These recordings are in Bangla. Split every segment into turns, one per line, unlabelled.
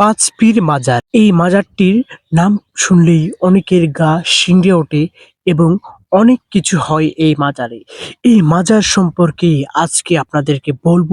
পাঁচ পীর মাজার। এই মাজারটির নাম শুনলেই অনেকের গা শিংড়ে ওঠে এবং অনেক কিছু হয় এই মাজারে। এই মাজার সম্পর্কে আজকে আপনাদেরকে বলব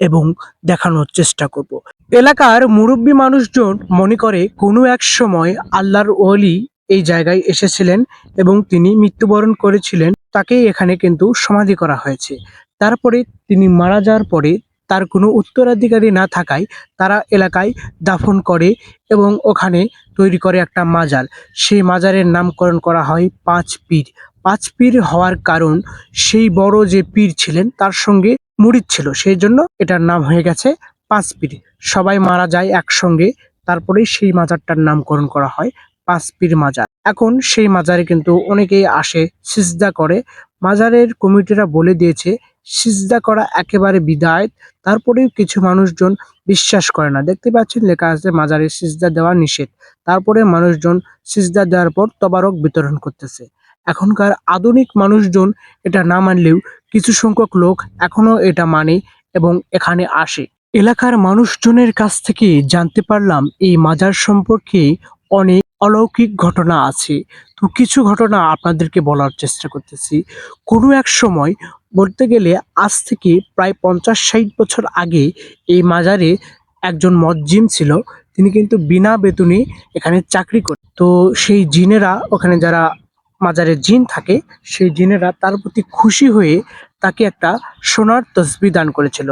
এবং দেখানোর চেষ্টা করব। এলাকার মুরব্বী মানুষজন মনে করে, কোনো এক সময় আল্লাহর ওলি এই জায়গায় এসেছিলেন এবং তিনি মৃত্যুবরণ করেছিলেন। তাকে এখানে কিন্তু সমাধি করা হয়েছে। তারপরে তিনি মারা যাওয়ার পরে তার কোনো উত্তরাধিকারী না থাকায় তারা এলাকায় দাফন করে এবং ওখানে তৈরি করে একটা মাজার। সেই মাজারের নামকরণ করা হয় পাঁচ পীর। পাঁচ পীর হওয়ার কারণ সেই বড় যে পীর ছিলেন তার সঙ্গে মুরিদ ছিল। সেই জন্য এটার নাম হয়ে গেছে পাঁচ পীর। সবাই মারা যায় একসঙ্গে। তারপরেই সেই মাজারটার নামকরণ করা হয় পাঁচ পীর মাজার। এখন সেই মাজারে কিন্তু অনেকেই আসে, সিজদা করে। মাজারের কমিটিরা বলে দিয়েছে সিজদা করা একেবারে বিদায় তারপরেও কিছু মানুষজন বিশ্বাস করে না। দেখতে পাচ্ছেন লেখা আছে, মাজারে সিজদা দেওয়া নিষেধ। তারপরে মানুষজন সিজদা দেওয়ার পর তবারক বিতরণ করতেছে। এখনকার আধুনিক মানুষজন এটা না মানলেও কিছু সংখ্যক লোক এখনও এটা মানে এবং এখানে আসে। এলাকার মানুষজনের কাছ থেকে জানতে পারলাম, এই মাজার সম্পর্কে অনেক অলৌকিক ঘটনা আছে। তো কিছু ঘটনা আপনাদেরকে বলার চেষ্টা করতেছি। কোনো এক সময় বলতে গেলে আজ থেকে প্রায় পঞ্চাশ ষাট বছর আগে এই মাজারে একজন মজ্জিম ছিল। তিনি কিন্তু বিনা বেতনে এখানে চাকরি করে তো সেই জিনেরা ওখানে যারা মাজারে জিন থাকে, সেই জিনেরা তার প্রতি খুশি হয়ে তাকে একটা সোনার তসবি দান করেছিল।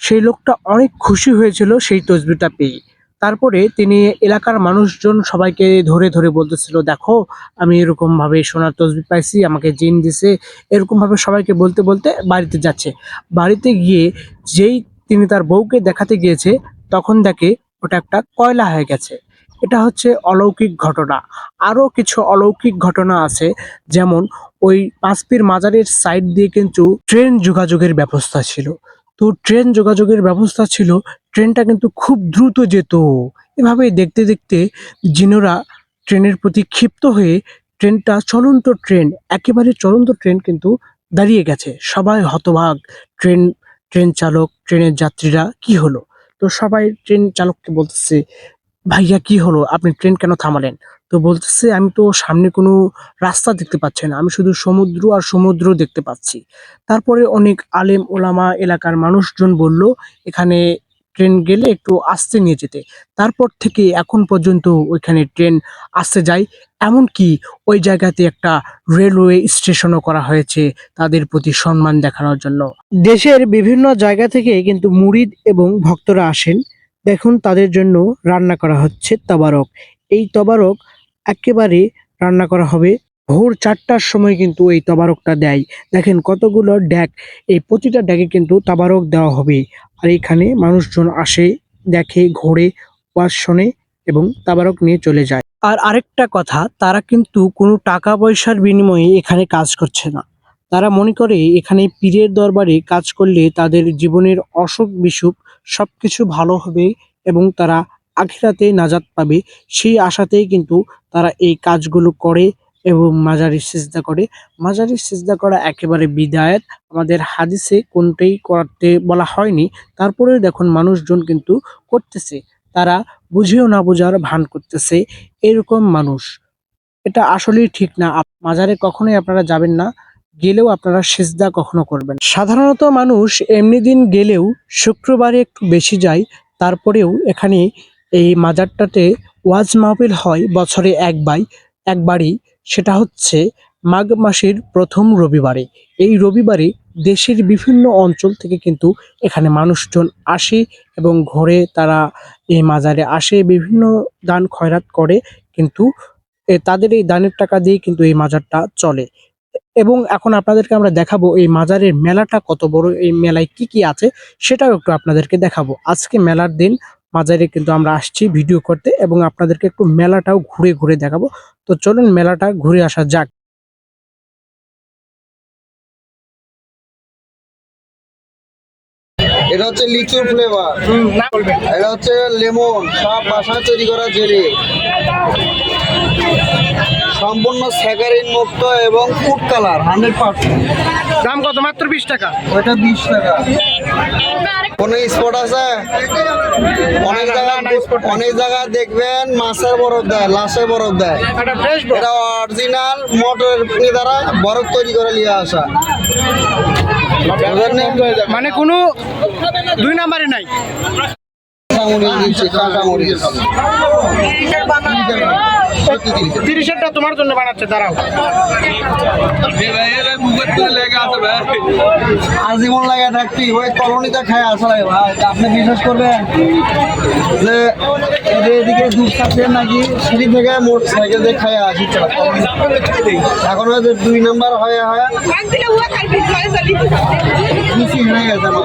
সেই লোকটা অনেক খুশি হয়েছিল সেই তসবিটা পেয়ে। তারপরে তিনি এলাকার মানুষজন সবাইকে ধরে ধরে বলতেছিল, দেখো, আমি এরকম ভাবে সোনার তসবি পাইছি, আমাকে জিন দিছে। এরকমভাবে সবাইকে বলতে বলতে বাড়িতে যাচ্ছে। বাড়িতে গিয়ে যেই তিনি তার বউকে দেখাতে গিয়েছে, তখন দেখে ওটা একটা কয়লা হয়ে গেছে। এটা হচ্ছে অলৌকিক ঘটনা। আরও কিছু অলৌকিক ঘটনা আছে, যেমন ওই পাঁচপির মাজারের সাইড দিয়ে কিন্তু ট্রেন যোগাযোগের ব্যবস্থা ছিল। তো ট্রেন যোগাযোগের ব্যবস্থা ছিল, ট্রেনটা কিন্তু খুব দ্রুত যেত। এভাবে দেখতে দেখতে জিনোরা ট্রেনের প্রতি ক্ষিপ্ত হয়ে ট্রেনটা চলন্ত ট্রেন, একেবারে চলন্ত ট্রেন কিন্তু দাঁড়িয়ে গেছে। সবাই হতভাগ, ট্রেন ট্রেন চালক, ট্রেনের যাত্রীরা, কি হলো? তো সবাই ট্রেন চালককে বলতেছে ভাইয়া, কি হলো? আপনি ট্রেন কেন থামালেন? তো বলতেছে, আমি তো সামনে কোনো রাস্তা দেখতে পাচ্ছি না। আমি শুধু সমুদ্র আর সমুদ্র দেখতে পাচ্ছি। তারপরে অনেক আলেম ওলামা এলাকার মানুষজন বলল, এখানে ট্রেন গেলে একটু আস্তে নিয়ে যেতে। তারপর থেকে এখন পর্যন্ত ওইখানে ট্রেন আসতে যায়। এমনকি ওই জায়গাতে একটা রেলওয়ে স্টেশনও করা হয়েছে তাদের প্রতি সম্মান দেখানোর জন্য। দেশের বিভিন্ন জায়গা থেকে কিন্তু মুরিদ এবং ভক্তরা আসেন। দেখুন তাদের জন্য রান্না করা হচ্ছে তবারক। এই তবারক একেবারে রান্না করা হবে ভোর চারটার সময় কিন্তু এই তবারকটা দেয়। দেখেন কতগুলো ড্যাক এই প্রতিটা ড্যাকে কিন্তু তাবারক দেওয়া হবে। আর এখানে মানুষজন আসে, দেখে, ঘোরে ওয়াজ শোনে এবং তাবারক নিয়ে চলে যায়। আর আরেকটা কথা, তারা কিন্তু কোনো টাকা পয়সার বিনিময়ে এখানে কাজ করছে না। তারা মনে করে এখানে পীরের দরবারে কাজ করলে তাদের জীবনের অসুখ বিসুখ সবকিছু ভালো হবে এবং তারা আখিরাতে নাজাত পাবে। সেই আশাতেই কিন্তু তারা এই কাজগুলো করে এবং মাজারি সিজদা করে। মাজারি সিজদা করা একেবারে বিদায়াত আমাদের হাদিসে কোনটাই করতে বলা হয়নি। তারপরেও দেখুন মানুষজন কিন্তু করতেছে। তারা বুঝেও না বোঝার ভান করতেছে। এরকম মানুষ। এটা আসলেই ঠিক না। মাজারে কখনোই আপনারা যাবেন না। গেলেও আপনারা সেজদা কখনো করবেন সাধারণত মানুষ এমনি দিন গেলেও শুক্রবারে একটু বেশি যায়, তারপরেও এখানে এই মাজারটাতে ওয়াজ মাহফিল হয় বছরে একবার একবারই সেটা হচ্ছে মাঘ মাসের প্রথম রবিবারে। এই রবিবারে দেশের বিভিন্ন অঞ্চল থেকে কিন্তু এখানে মানুষজন আসে এবং ঘরে, তারা এই মাজারে আসে, বিভিন্ন দান খয়রাত করে। কিন্তু তাদের এই দানের টাকা দিয়ে কিন্তু এই মাজারটা চলে। এবং এখন আপনাদেরকে আমরা দেখাবো এই মাজারের মেলাটা কত বড় এই মেলায় কি কি আছে সেটাও একটু আপনাদেরকে দেখাবো। আজকে মেলার দিন মাজারে কিন্তু আমরা আসছি ভিডিও করতে এবং আপনাদেরকে একটু মেলাটাও ঘুরে ঘুরে দেখাবো। তো চলুন মেলাটা ঘুরে আসা যাক।
এটা হচ্ছে লিচু ফ্লেভার এটা হচ্ছে লেমন সব বাসায় তৈরি করা জেলি। সম্পূর্ণ স্যাকারিন মুক্ত এবং ফুড কালার হান্ড্রেড পার্সেন্ট।
দাম কত? মাত্র বিশ টাকা।
ওইটা বিশ টাকা। কোনো স্পট আছে? অনেক জায়গায় অনেক জায়গায় দেখবেন মাছের বরফ দেয় লাশের বরফ দেয়।
এটা
অরিজিনাল মোটর দ্বারা বরফ তৈরি করে নিয়ে আসা।
মানে কোনো দুই নাম্বারই নাই।
কাঁচামরিচ দিচ্ছি কাঁচামরিচ।
তিরিশেরটা তোমার জন্য বানাচ্ছে দাঁড়াও।
আজীবন লাগে থাকতি ওই কলোনিতে খায় আসা লাগে ভাই আপনি বিশ্বাস করবেন যে এদিকে দুধ খাচ্ছেন নাকি সিঁড়ি থেকে মোটর সাইকেল দিয়ে খায় আসি এখন হয়তো দুই নাম্বার হয়ে হয় হয়ে গেছে আমার।